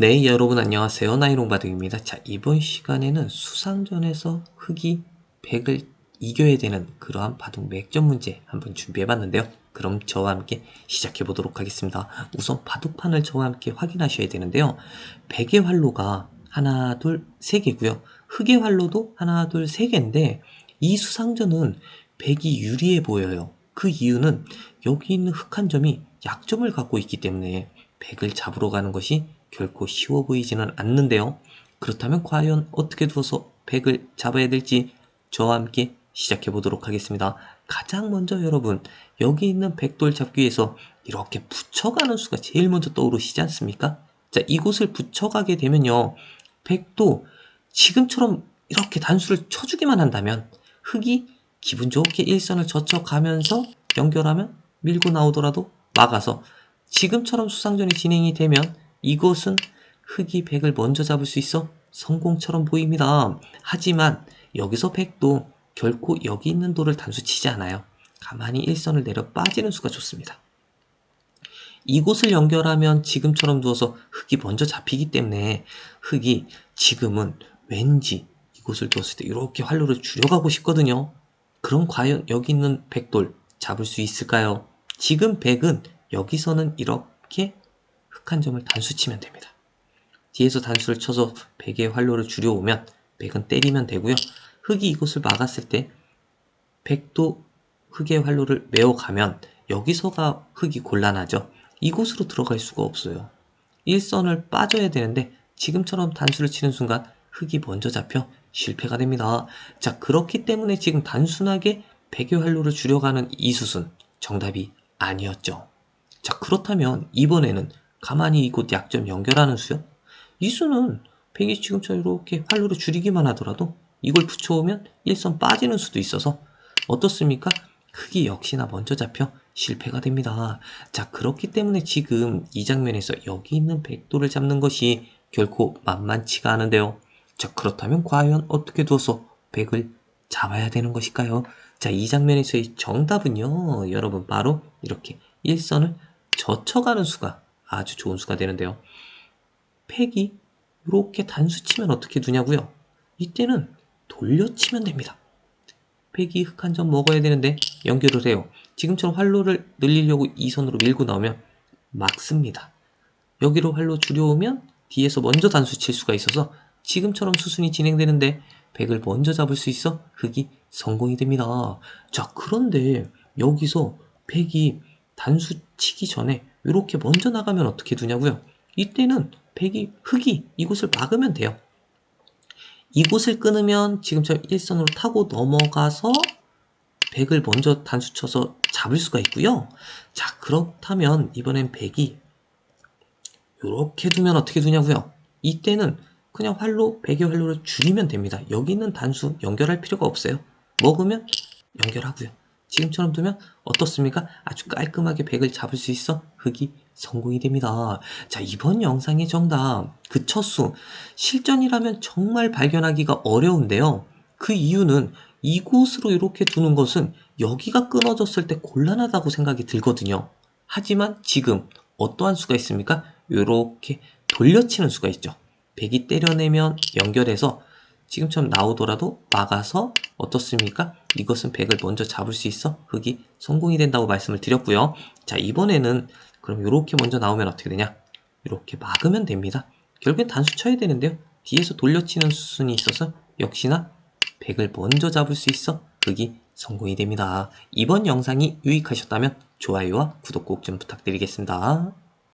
네, 여러분 안녕하세요. 나이롱바둑입니다. 자, 이번 시간에는 수상전에서 흑이 100을 이겨야 되는 그러한 바둑 맥점 문제 한번 준비해 봤는데요. 그럼 저와 함께 시작해 보도록 하겠습니다. 우선 바둑판을 저와 함께 확인하셔야 되는데요. 100의 활로가 하나, 둘, 세 개고요. 흑의 활로도 하나, 둘, 세 개인데 이 수상전은 100이 유리해 보여요. 그 이유는 여기 있는 흑 한 점이 약점을 갖고 있기 때문에 100을 잡으러 가는 것이 결코 쉬워 보이지는 않는데요. 그렇다면 과연 어떻게 두어서 100을 잡아야 될지 저와 함께 시작해 보도록 하겠습니다. 가장 먼저 여러분 여기 있는 백돌 잡기 위해서 이렇게 붙여가는 수가 제일 먼저 떠오르시지 않습니까? 자 이곳을 붙여가게 되면요. 백도 지금처럼 이렇게 단수를 쳐주기만 한다면 흑이 기분 좋게 일선을 젖혀가면서 연결하면 밀고 나오더라도 막아서 지금처럼 수상전이 진행이 되면 이곳은 흑이 백을 먼저 잡을 수 있어 성공처럼 보입니다. 하지만 여기서 백도 결코 여기 있는 돌을 단수 치지 않아요. 가만히 일선을 내려 빠지는 수가 좋습니다. 이곳을 연결하면 지금처럼 두어서 흑이 먼저 잡히기 때문에 흑이 지금은 왠지 이곳을 두었을 때 이렇게 활로를 줄여가고 싶거든요. 그럼 과연 여기 있는 백돌 잡을 수 있을까요? 지금 백은 여기서는 이렇게 흑한 점을 단수 치면 됩니다. 뒤에서 단수를 쳐서 백의 활로를 줄여오면 백은 때리면 되고요. 흑이 이곳을 막았을 때 백도 흑의 활로를 메어가면 여기서가 흑이 곤란하죠. 이곳으로 들어갈 수가 없어요. 일선을 빠져야 되는데 지금처럼 단수를 치는 순간 흑이 먼저 잡혀 실패가 됩니다. 자 그렇기 때문에 지금 단순하게 백의 활로를 줄여가는 이 수순 정답이 아니었죠. 자 그렇다면 이번에는 가만히 이곳 약점 연결하는 수요? 이 수는 백이 지금처럼 이렇게 활로를 줄이기만 하더라도 이걸 붙여오면 일선 빠지는 수도 있어서 어떻습니까? 흑이 역시나 먼저 잡혀 실패가 됩니다. 자 그렇기 때문에 지금 이 장면에서 여기 있는 백도를 잡는 것이 결코 만만치가 않은데요. 자 그렇다면 과연 어떻게 두어서 백을 잡아야 되는 것일까요? 자 이 장면에서의 정답은요 여러분 바로 이렇게 일선을 젖혀가는 수가 아주 좋은 수가 되는데요. 팩이 이렇게 단수 치면 어떻게 두냐고요? 이때는 돌려치면 됩니다. 팩이 흑 한 점 먹어야 되는데 연결을 해요. 지금처럼 활로를 늘리려고 이 손으로 밀고 나오면 막습니다. 여기로 활로 줄여오면 뒤에서 먼저 단수 칠 수가 있어서 지금처럼 수순이 진행되는데 백을 먼저 잡을 수 있어 흑이 성공이 됩니다. 자 그런데 여기서 백이 단수 치기 전에 이렇게 먼저 나가면 어떻게 두냐고요? 이때는 백이 흑이 이곳을 막으면 돼요. 이곳을 끊으면 지금처럼 일선으로 타고 넘어가서 백을 먼저 단수 쳐서 잡을 수가 있고요. 자 그렇다면 이번엔 백이 이렇게 두면 어떻게 두냐고요? 이때는 그냥 활로 백의 활로를 줄이면 됩니다. 여기 있는 단수 연결할 필요가 없어요. 먹으면 연결하고요. 지금처럼 두면 어떻습니까? 아주 깔끔하게 백을 잡을 수 있어 흑이 성공이 됩니다. 자 이번 영상의 정답 그 첫수 실전이라면 정말 발견하기가 어려운데요. 그 이유는 이곳으로 이렇게 두는 것은 여기가 끊어졌을 때 곤란하다고 생각이 들거든요. 하지만 지금 어떠한 수가 있습니까? 이렇게 돌려치는 수가 있죠. 백이 때려내면 연결해서 지금처럼 나오더라도 막아서 어떻습니까? 이것은 100을 먼저 잡을 수 있어 흑이 성공이 된다고 말씀을 드렸고요. 자 이번에는 그럼 이렇게 먼저 나오면 어떻게 되냐? 이렇게 막으면 됩니다. 결국엔 단수 쳐야 되는데요. 뒤에서 돌려치는 수순이 있어서 역시나 100을 먼저 잡을 수 있어 흑이 성공이 됩니다. 이번 영상이 유익하셨다면 좋아요와 구독 꼭 좀 부탁드리겠습니다.